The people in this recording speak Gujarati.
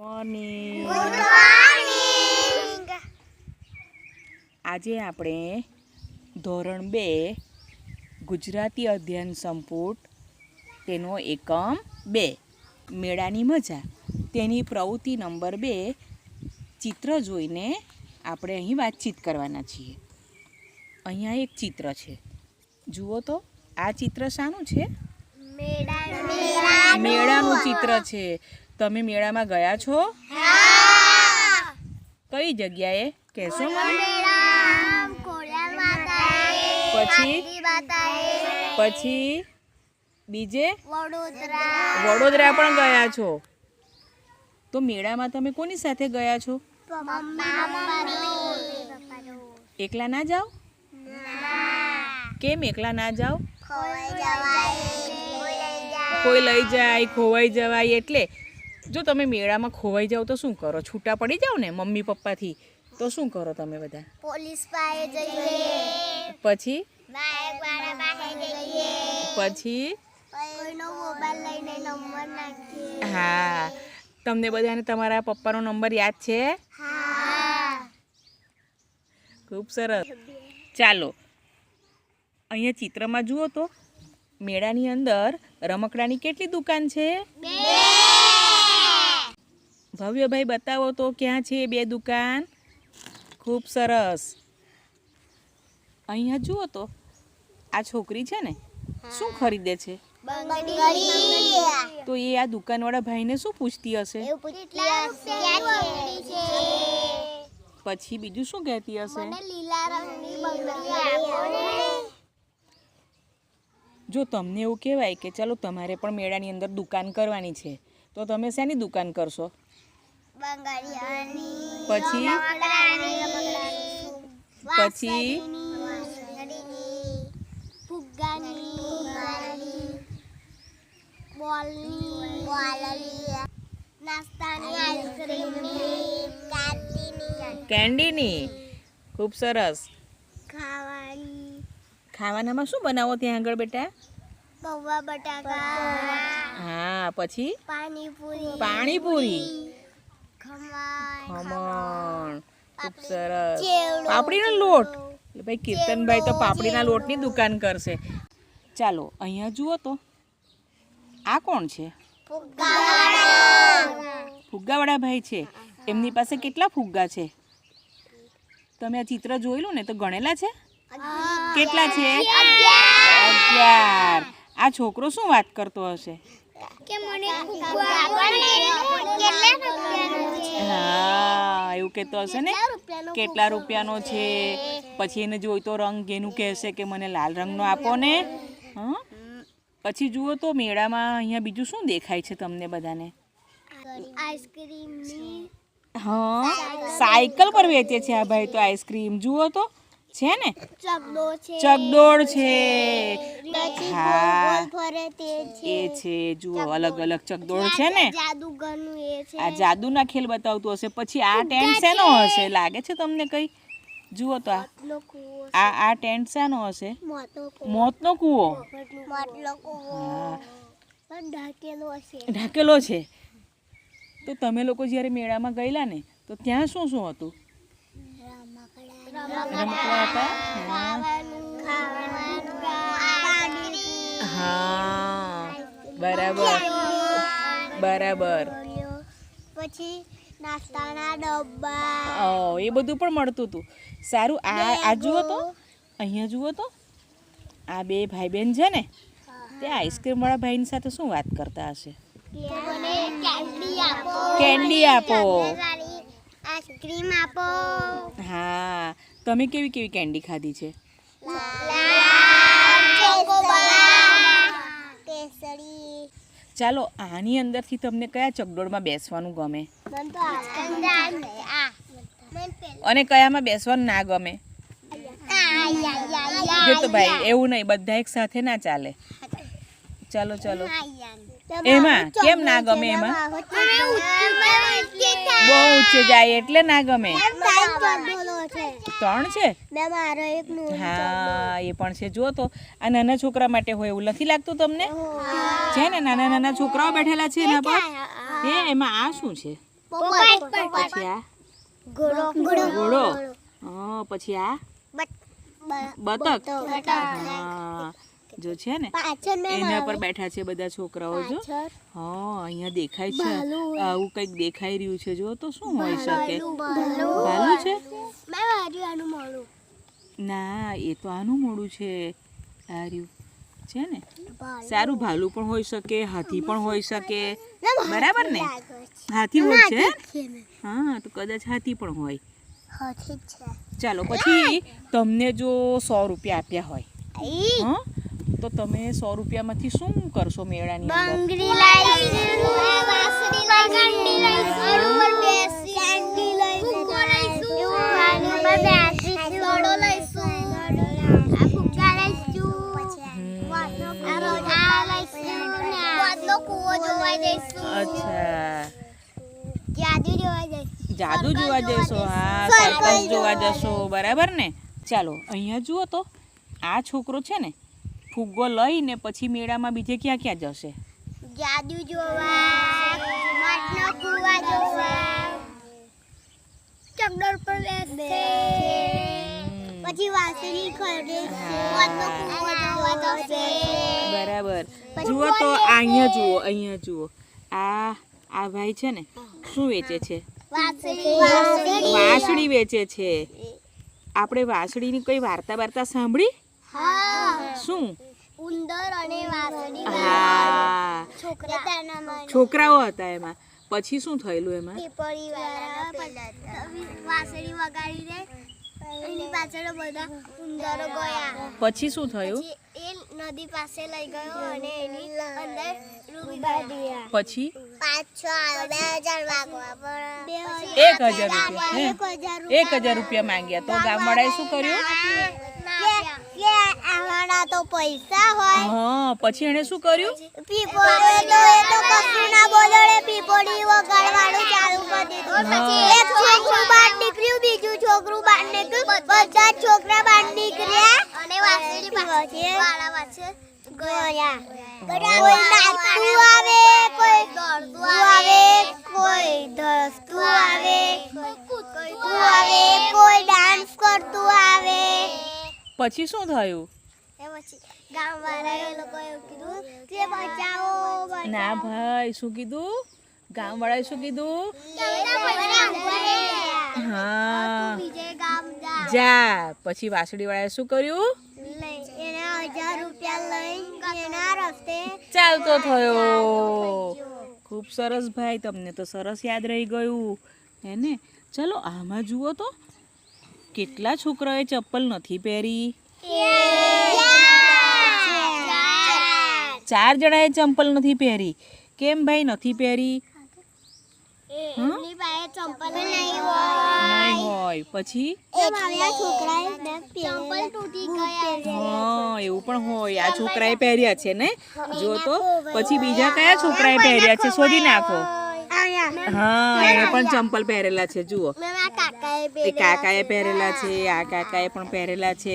મોર્નિંગ આજે આપણે ધોરણ બે ગુજરાતી અધ્યયન સંપુટ તેનો એકમ બે મેળાની મજા. તેની પ્રવૃત્તિ નંબર બે ચિત્ર જોઈને આપણે અહીં વાતચીત કરવાના છીએ. અહીંયા એક ચિત્ર છે. જુઓ તો આ ચિત્ર શાનું છે? મેળાનું ચિત્ર છે. તમે મેળામાં ગયા છો? કઈ જગ્યાએ? કહેશો પછી? પછી? બીજે? વડોદરા. પણ ગયા છો? તો મેળામાં તમે કોની સાથે ગયા છો? એકલા ના જાઓ? કેમ એકલા ના જાઓ? કોઈ લઈ જાય ખોવાઈ જવાય એટલે જો તમે મેળામાં ખોવાઈ જાઓ તો શું કરો? છૂટા પડી જાઓ ને મમ્મી પપ્પાથી તો શું કરો તમે બધા? પોલીસ પાસે જઈએ. પછી? પછી? હા. તમને બધાને તમારા પપ્પાનો નંબર યાદ છે? ખૂબ સરસ. ચાલો. અહીંયા ચિત્રમાં જુઓ તો મેળાની અંદર રમકડાની કેટલી દુકાન છે? ભવ્યભાઈ બતાવો તો ક્યાં છે બે દુકાન? ખૂબ સરસ. અહીંયા જુઓ તો આ છોકરી છે ને શું ખરીદે છે? તો એ આ દુકાનવાળા ભાઈને શું પૂછતી હશે? પછી બીજું શું કહેતી હશે? જો તમને એવું કહેવાય કે ચાલો તમારે પણ મેળાની અંદર દુકાન કરવાની છે તો તમે શેની દુકાન કરશો? પછી? પછી? કેન્ડીની? ખૂબ સરસ. ખાવાની. ખાવાનામાં શું બનાવો ત્યાં આગળ બેટા? પૌવા બટાકા હા પછી? પાણીપુરી. પાણીપુરી. ખમણ ખૂબ સરસ. પાપડીનો લોટ. ભાઈ કીર્તનભાઈ તો પાપડીના લોટની દુકાન કરશે. ચાલો અહીંયા જુઓ તો. આ કોણ છે? ફુગ્ગાવાળા. ભાઈ છે. એમની પાસે કેટલા ફુગ્ગા છે? તમે આ ચિત્ર જોયેલું ને તો ગણેલા છે? કેટલા છે? અગિયાર. આ છોકરો શું વાત કરતો હશે? કે મને કહેતો હશે ને? કેટલા રૂપિયાનો છે? પછી એને જોઈ તો રંગ એનું કહેશે કે મને લાલ રંગનો આપો ને. હં? પછી જુઓ તો મેળામાં અહીંયા બીજું શું દેખાય છે તમને બધાને? આઈસ્ક્રીમ હા? સાયકલ પર વેચે છે આ ભાઈ તો આઈસ્ક્રીમ. જુઓ તો. છે ને? ચકડોળ છે. હા. એ છે જુઓ અલગ અલગ ચકડોળ છે ને? આ જાદુના ખેલ બતાવતું હશે. પછી આ ટેન્ટ શેનો હશે? લાગે છે તમને કઈ? જુઓ તો આ. આ ટેન્ટ શાનો હશે? મોતો મોતનો કૂવો? ઢાકેલો છે. તો તમે લોકો જ્યારે મેળામાં ગયેલા ને તો ત્યાં શું શું હતું? રમકડા હતા હા. હા બરાબર. બરાબર. પછી નાસ્તાના ડબ્બા. ઓ એ બધું પણ મળતું હતું. સારું આ આ જુઓ તો. અહીંયા જુઓ તો. આ બે ભાઈ બહેન છે ને તે આઈસ્ક્રીમવાળા ભાઈની સાથે શું વાત કરતા હશે? કેન્ડી આપો. કેન્ડી આપો. આઈસ્ક્રીમ આપો. તમે કેવી કેવી કેન્ડી ખાધી છે? ચાલો આની અંદરથી તમને કયા ચકડોળમાં બેસવાનું ગમે? અને કયામાં બેસવાનું ના ગમે? જો તો ભાઈ એવું નહીં બધા એક સાથે ના ચાલે. ચાલો ચાલો. એમાં? કેમ ના ગમે એમાં? બહુ ઊંચે જાય. એટલે ના ગમે. ત્રણ છે? હા એ પણ છે. જો તો આ નાના છોકરા માટે હોય એવું નથી લાગતું તમને? છે ને નાના નાના છોકરાઓ બેઠેલા છે એના પર? હે. એમાં આ શું છે? પછી આ? ઘોડો. ઘોડો. હા પછી આ? બતક. હા. જો છે ને એના પર બેઠા છે બધા છોકરાઓ જો. હા અહીંયા દેખાય છે. આવું કંઈક દેખાઈ રહ્યું છે જો. તો શું હોઈ શકે? ભાલું. છે? ના એ તો આનું મોડું છે. આ રહ્યું છે ને? સારું ભાલું પણ હોઈ શકે હાથી પણ હોઈ શકે. બરાબર ને? હાથી હોય છે હા તો કદાચ હાથી પણ હોય. ચાલો પછી તમને જો સો રૂપિયા આપ્યા હોય. હા? તો તમે સો રૂપિયામાંથી શું કરશો મેળાની અચ્છા. જાદુ જોવા જઈશું. જાદુ જોવા જશો હા સરપંચ જોવા જશો બરાબર ને? ચાલો અહીંયા જુઓ તો આ છોકરો છે ને ફુગ્ગો લઈને પછી મેળામાં બીજે ક્યાં ક્યાં જશે? જાદુ જોવા વાદનો કૂવા જોવા. ચકડોળ પર બેસે. પછી વાસળી ખરીદે વાદનો કૂવો જોવા જશે. બરાબર. જુઓ તો અહીંયા જુઓ અહીંયા જુઓ. આ આ ભાઈ છે ને શું વેચે છે? વાસળી વેચે છે. આપણે વાસળીની કોઈ વાર્તા વાર્તા સાંભળી? શું? ઉંદર અને વાસળી હા. છોકરા. છોકરાઓ હતા એમાં. પછી શું થયેલું એમાં? પીપળી વાળા વાસળી વગાડી દે એની પાછળ બધા ઉંદરો ગયા. પછી શું થયું? એ નદી પાસે લઈ ગયો અને એની અંદર ડૂબી પછી? પાંચ છ બે હજાર એક હજાર રૂપિયા? એક હજાર રૂપિયા માંગ્યા. તો ગામવાળાએ શું કર્યું? આવાના તો પૈસા હોય. હા પછી એને શું કર્યું? પીપોડી તો એ તો કશું ના બોલ્યો રે પીપોડી વગાડવાનું ચાલુ કરી દીધું. એક છોકરું બહાર નીકળ્યું બીજું છોકરું બહાર નીકળ્યું. બધા છોકરા બહાર નીકળ્યા. અને વાસળી પાસે વાળા પાસે ગયા. કોઈ નાચતું આવે કોઈ દોડતું આવે. કોઈ ધસતું આવે. કોઈ આવે કોઈ ડાન્સ કરતું આવે. પછી શું થયું? પછી ગામવાળા એ લોકો એવું કીધું કે બચાવો ના ભાઈ શું કીધું? ગામવાળાએ શું કીધું? હા. જા. પછી વાસળીવાળાએ શું કર્યું? ચાલતો થયો. ખૂબ સરસ ભાઈ તમને તો સરસ યાદ રહી ગયું. હે ને? ચલો આમાં જુઓ તો. કેટલા છોકરાઓએ ચપ્પલ નથી પહેરી. ચાર જણાએ ચંપલ નથી પહેરી. કેમ ભાઈ નથી પહેરી? ચંપલ હોય. પછી? એ મારા છોકરાએ ચંપલ તૂટી ગયા હા એવું પણ હોય. આ છોકરાએ પહેર્યા છે ને? જો તો. પછી બીજા કયા છોકરાએ પહેર્યા છે? શોધી નાખો. હા એને પણ ચંપલ પહેરેલા છે. જુઓ. કાકાએ પહેરેલા છે આ કાકાએ પણ પહેરેલા છે.